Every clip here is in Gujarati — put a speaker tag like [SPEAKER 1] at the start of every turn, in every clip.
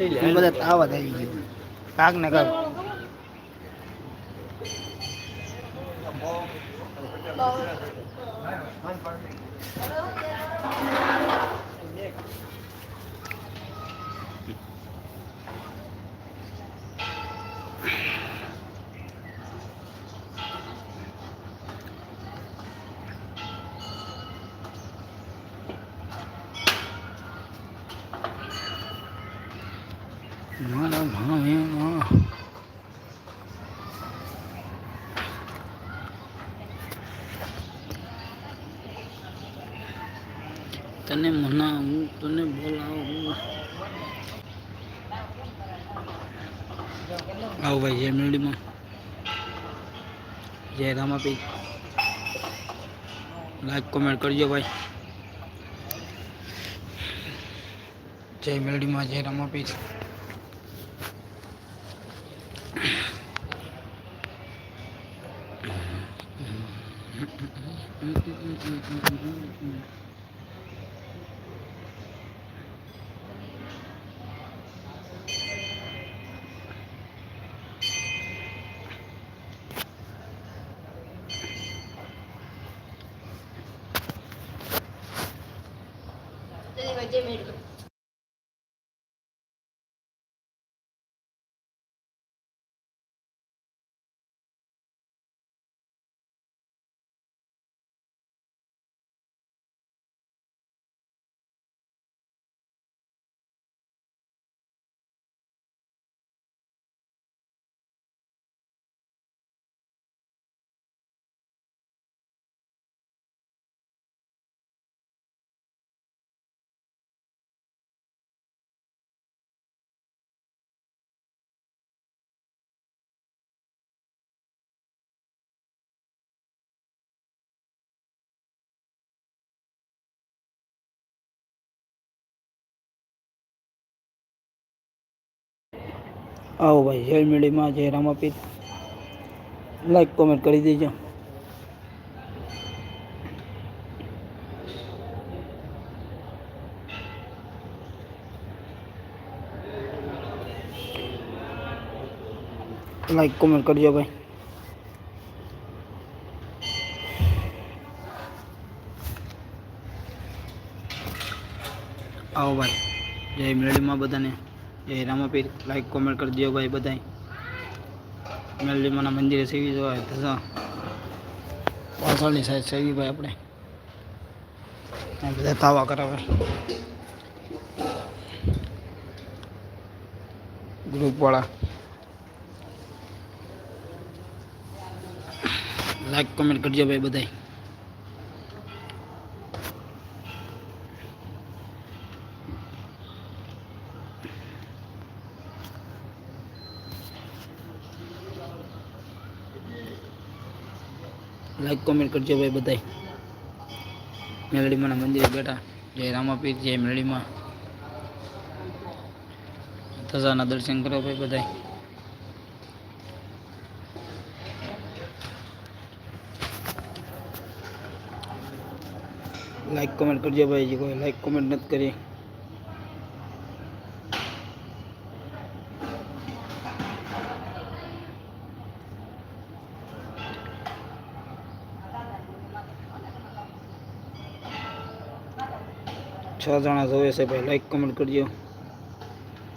[SPEAKER 1] બધા તાવ આવી ગયું. કાક ને કાક મારા મના તને મનાવું, તને બોલાવું. આવો ભાઈ, જય મેલડીમાં જય રામાપી. લાઈક કોમેન્ટ કરજો ભાઈ. જય મેળીમાં જય રામાપી. Yeah, આવો ભાઈ જય મેળીમાં જય રામાપીર લાઈક કોમેન્ટ કરી દેજો. લાઈક કોમેન્ટ કરજો ભાઈ. આવો ભાઈ, જય મેળીમાં બધાને. જય રામાપીર લાઈક કોમેન્ટ કરી દો ભાઈ બધાય. મેલડીમાના મંદિરે સેવી જવાય ધસા પાછળની સાઈડ સેવી ભાઈ આપણે. બધા તાવા કરાવે. ગ્રુપવાળા લાઈક કોમેન્ટ કરજો ભાઈ બધાય. લાઈક કોમેન્ટ કરજો ભાઈ બધાય મેલડીમાના મંદિરે બેઠા જય રામાપીર જય મેલડીમાં ધજાના દર્શન કરો ભાઈ બધાય લાઈક કોમેન્ટ કરજો ભાઈ જે કોઈ લાઈક કોમેન્ટ નથી કરી છ જણા જોવે છે ભાઈ લાઈક કોમેન્ટ કરજો.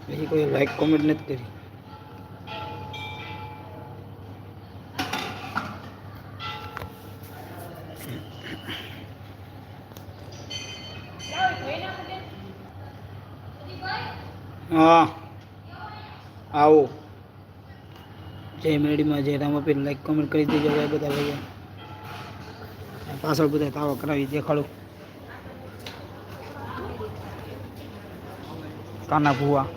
[SPEAKER 1] હજી કોઈ લાઈક કોમેન્ટ નથી કરી. હા. આવો. જય મેળીમાં જય રામાપીર લાઈક કોમેન્ટ કરી દેજો ભાઈ, બધા ભાઈ પાછળ બધા તાવા કરાવી દેખાડું. kanavua.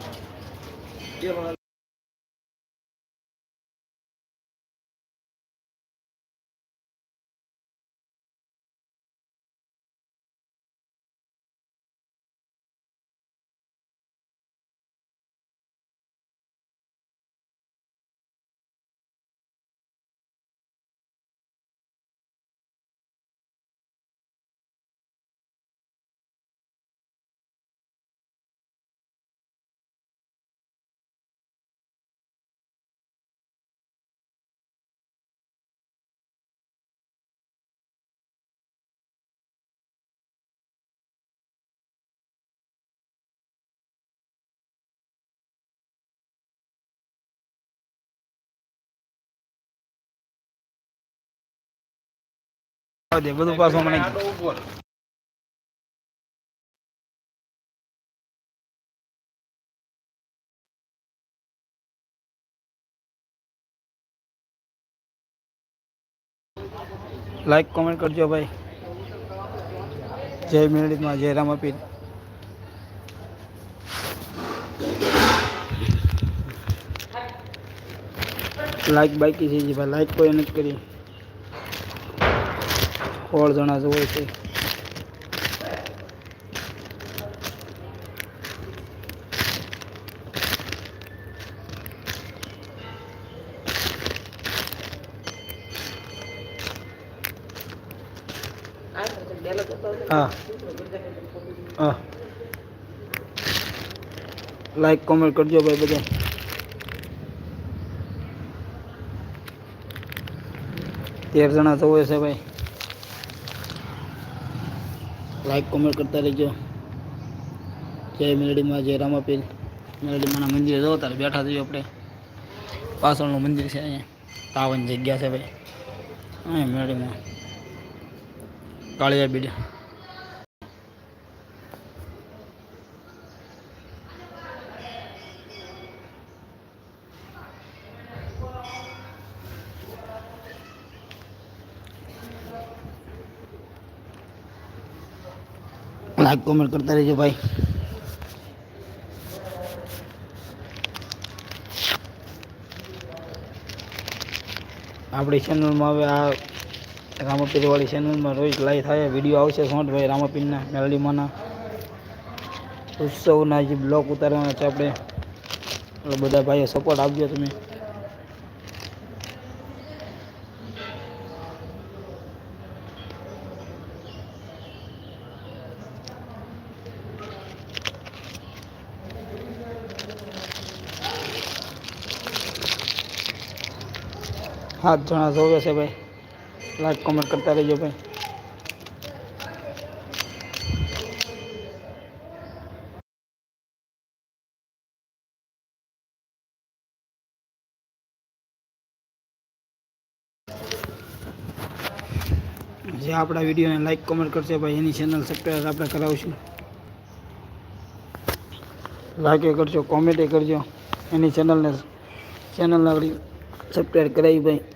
[SPEAKER 1] દે બધું પાછું મને લાઈક કોમેન્ટ કરજો ભાઈ જય મેળીમાં જય રામાપીર લાઈક બાકી છે જી ભાઈ લાઈક કોઈ નથી કરી સોળ જણા જોવે છે હા હા લાઈક કોમેન્ટ કરજો ભાઈ બધા તેર જણા તો હોય છે ભાઈ લાઈક કોમેન્ટ કરતા રહેજો. જય મેલડીમાં જય રામાપીર. મેલડીમાંના મંદિરે જવો તારે બેઠા થઈએ આપણે. પાછળનું મંદિર છે અહીંયા. તાવન જગ્યા છે ભાઈ. અહીંયા મેલડીમાં કાળિયા બીડ લાઈક કોમેન્ટ કરતા રહેજો ભાઈ. આપણી ચેનલમાં હવે આ રામાપીરવાળી ચેનલમાં રોજ લાઈવ થાય વીડિયો આવશે શોર્ટ ભાઈ, રામાપીરના, મેલડીમાંના. ઉત્સવના જે બ્લોક ઉતારવાના છે આપણે. બધા ભાઈઓ સપોર્ટ આપજો તમે. સાત જણા જોવે છે ભાઈ. લાઈક કોમેન્ટ કરતા રહેજો ભાઈ. જે આપણા વિડીયોને લાઈક કોમેન્ટ કરશે ભાઈ, એની ચેનલ સબસ્ક્રાઈબ આપણે કરાવશું. લાઈક કરજો કોમેન્ટ કરજો. એની ચેનલને ચેનલને આપણી સબસ્ક્રાઈબ કરાવી ભાઈ.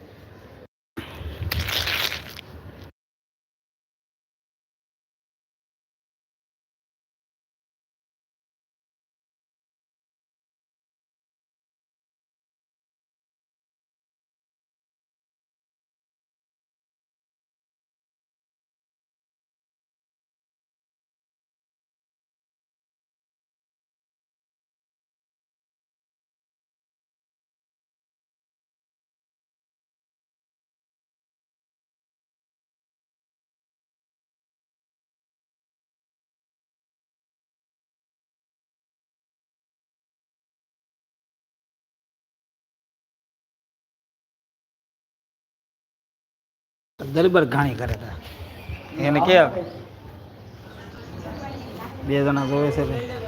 [SPEAKER 1] દરબાર ઘાણી કરે હતા એને કે બે જણા જોવે છે ભાઈ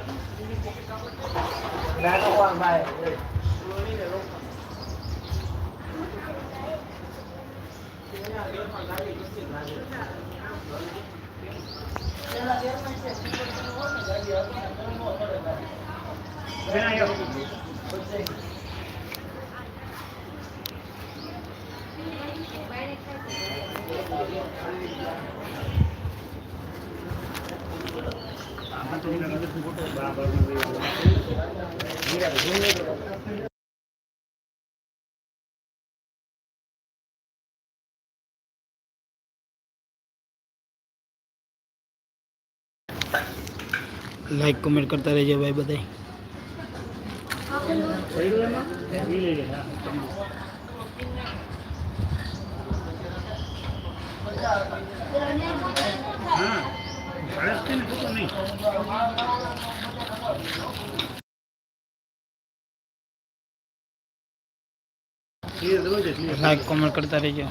[SPEAKER 1] લાઈક કોમેન્ટ કરતા રહેજો ભાઈ બધાય લાઈક કોમેન્ટ કરતા રહેજો